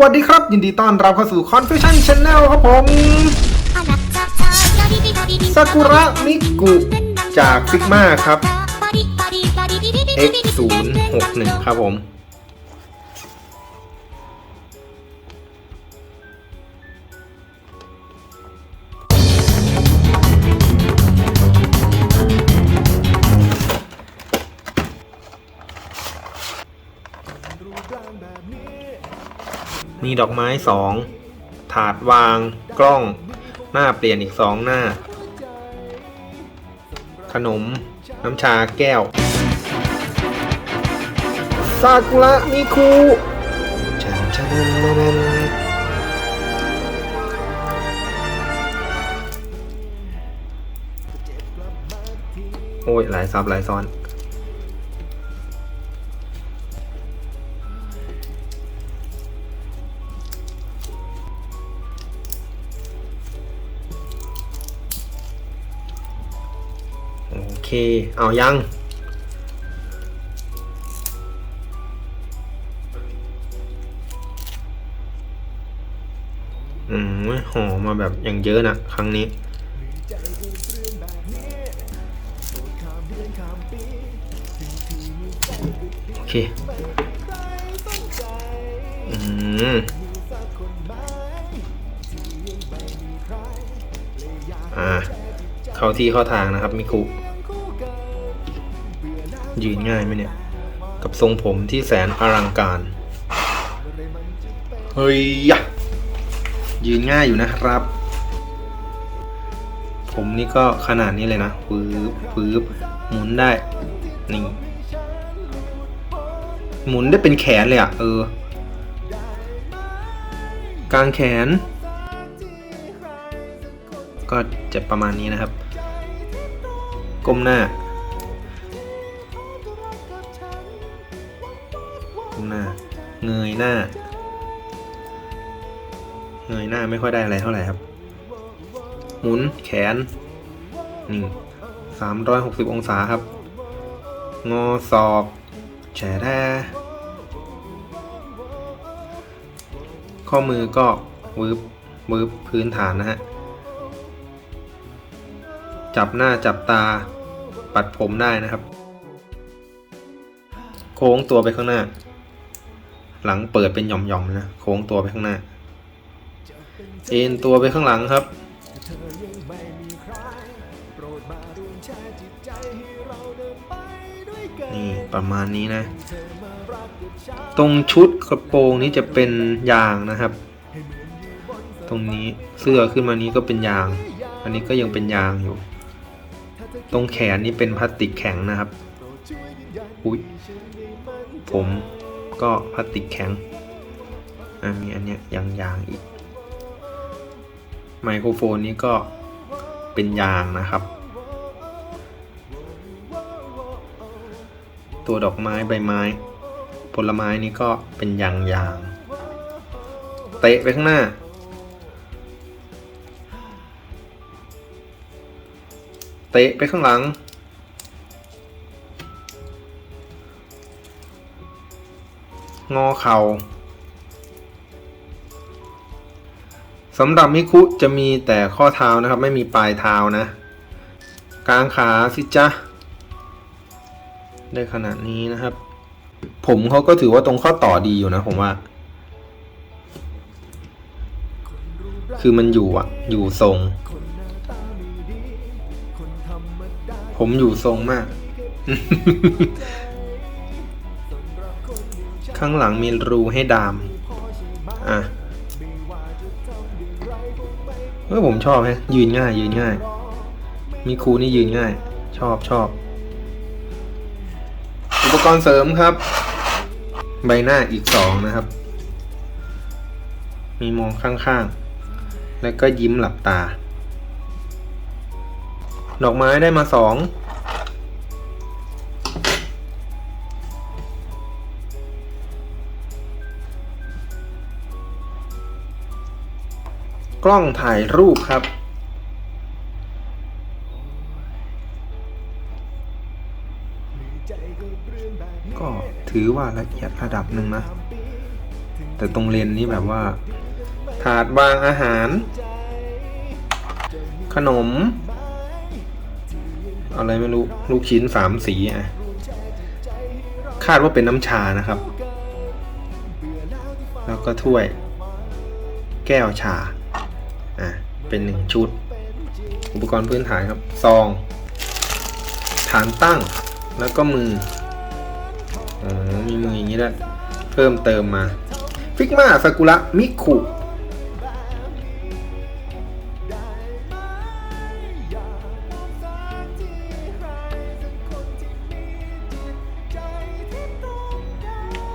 สวัสดีครับ ยินดีต้อนรับเข้าสู่ Confession Channel ครับผมซากุระมิกุจาก Sigma ครับ X 0 6 1 ครับผม มีดอกไม้สองถาดวางกล้อง หน้าเปลี่ยนอีกสองหน้า ขนม น้ำชาแก้วซากุระมิคุชันชันนันนโอ้ย หลายซับหลายซ้อน เค เอายัง อืมห่อมาแบบอย่างเยอะนะครั้งนี้โอเค อืมอ่าเข้าที่เข้าทางนะครับมิคุ ยืนง่ายไหมเนี่ย กับทรงผมที่แสนอลังการ เฮ้ยยะยืนง่ายอยู่นะครับ ผมนี่ก็ขนาดนี้เลยนะปื๊บปื๊บหมุนได้ นี่ หมุนได้เป็นแขนเลยอะ่ะ เออ กลางแขน ก็จะประมาณนี้นะครับ ก้มหน้า ก้มหน้า เงยหน้า เงยหน้าไม่ค่อยได้อะไรเท่าไหร่ครับ หมุนแขนนี่สามร้อยหกสิบองศาครับ งอศอกแฉแด้ข้อมือก็วืบวืบพื้นฐานนะฮะ จับหน้าจับตา ปัดผมได้นะครับ โค้งตัวไปข้างหน้า หลังเปิดเป็นหย่อมๆนะโค้งตัวไปข้างหน้า เอ็นตัวไปข้างหลังครับ นี่ประมาณนี้นะ ตรงชุดกระโปรงนี้จะเป็นยางนะครับ ตรงนี้เสื้อขึ้นมานี้ก็เป็นยาง อันนี้ก็ยังเป็นยางอยู่ ตรงแขนนี่เป็นพลาสติกแข็งนะครับ อุ้ยผม ก็พลาสติกแข็งมีอันเนี้ยยางยางอีก ไมโครโฟนนี้ก็เป็นยางนะครับ ตัวดอกไม้ใบไม้ ผลไม้นี่ก็เป็นยางยางเตะไปข้างหน้า เตะไปข้างหลัง งอเข่าสำหรับมิคุจะมีแต่ข้อเท้านะครับ ไม่มีปลายเท้านะ กลางขาสิจ๊ะ ได้ขนาดนี้นะครับ ผมเขาก็ถือว่าตรงข้อต่อดีอยู่นะผมว่า คือมันอยู่อะอยู่ทรง ผมอยู่ทรงมาก ข้างหลังมีรูให้ดาม อะเออผมชอบฮะยืนง่าย ยืนง่าย มีครูนี่ยืนง่าย ชอบชอบ อุปกรณ์เสริมครับ ใบหน้าอีกสองนะครับ มีมองข้างๆ แล้วก็ยิ้มหลับตา ดอกไม้ได้มาสอง กล้องถ่ายรูปครับ ก็ถือว่าละเอียดระดับหนึ่งนะ แต่ตรงเลนนี้แบบว่า ถาดวางอาหาร ขนม อะไรไม่รู้ ลูกชิ้นสามสีอะ คาดว่าเป็นน้ำชานะครับ แล้วก็ถ้วย แก้วชา เป็นหนึ่งชุด อุปกรณ์พื้นฐานครับ ซอง ฐานตั้ง แล้วก็มือ อ๋อ มีมืออย่างนี้ด้วยเพิ่มเติมมา ฟิกมาซากุระ มิคุ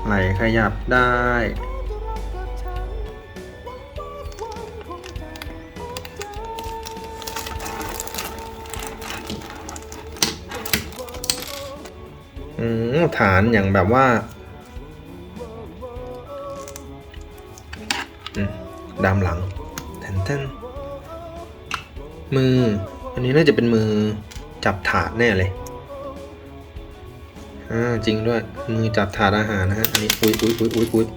ไหลขยับได้ ฐานอย่างแบบว่าดามหลังแทนแทนมือ อันนี้น่าจะเป็นมือจับถาดแน่เลยอ่าจริงด้วย มือจับถาดอาหารนะฮะอันนี้อุ้ยอุ้ยอุ้ยอุ้ยอุ้ย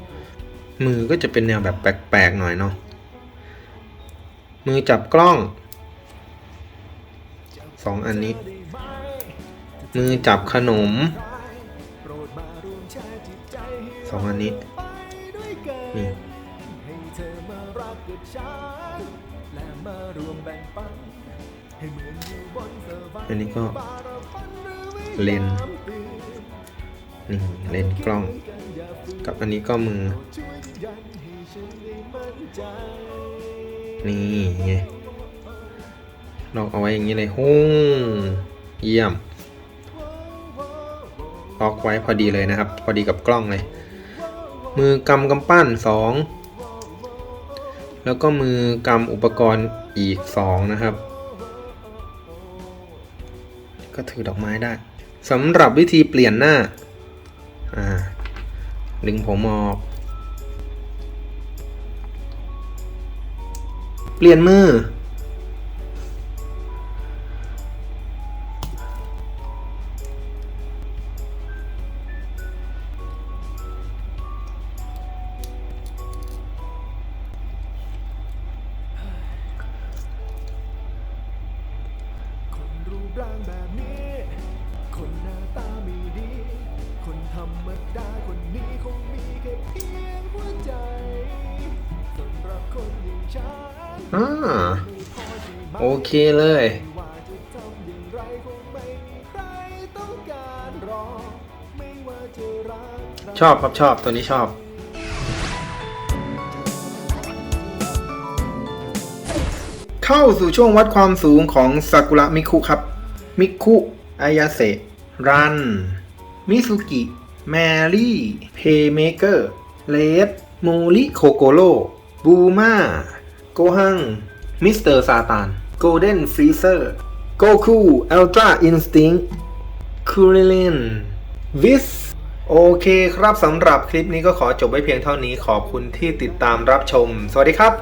มือก็จะเป็นแนวแบบแปลกๆหน่อยเนาะมือจับกล้องสองอันนี้ มือจับขนม องอันนี้นี่อันนี้ก็เลนส์นี่เลนส์กล้อง กับอันนี้ก็มือ นี่ไงเราเอาไว้อย่างนี้เลยหุ้งเยี่ยมล็อกไว้พอดีเลยนะครับ พอดีกับกล้องเลย มือกำกำปั้นสองแล้วก็มือกำอุปกรณ์อีกสองนะครับ ก็ถือดอกไม้ได้สำหรับวิธีเปลี่ยนหน้า อ่า ดึงผมออก เปลี่ยนมือ ว่าจะรักใครชอบครับชอบตัวนี้ชอบ เข้าสู่ช่วงวัดความสูงของซากุระมิคุครับ มิคุอายาเซรัน มิซุกิ แมรี่ เพย์เมเกอร์ เลดโมริโคโกโ o บูมา โกฮังมิสเตอร์ซาตานโกลเด้นฟรีเซอร์โกคูอัลตร้าอินสติ้งคูริลินวิสโอเคครับสำหรับคลิปนี้ก็ขอจบไว้เพียงเท่านี้ขอบคุณที่ติดตามรับชม สวัสดีครับ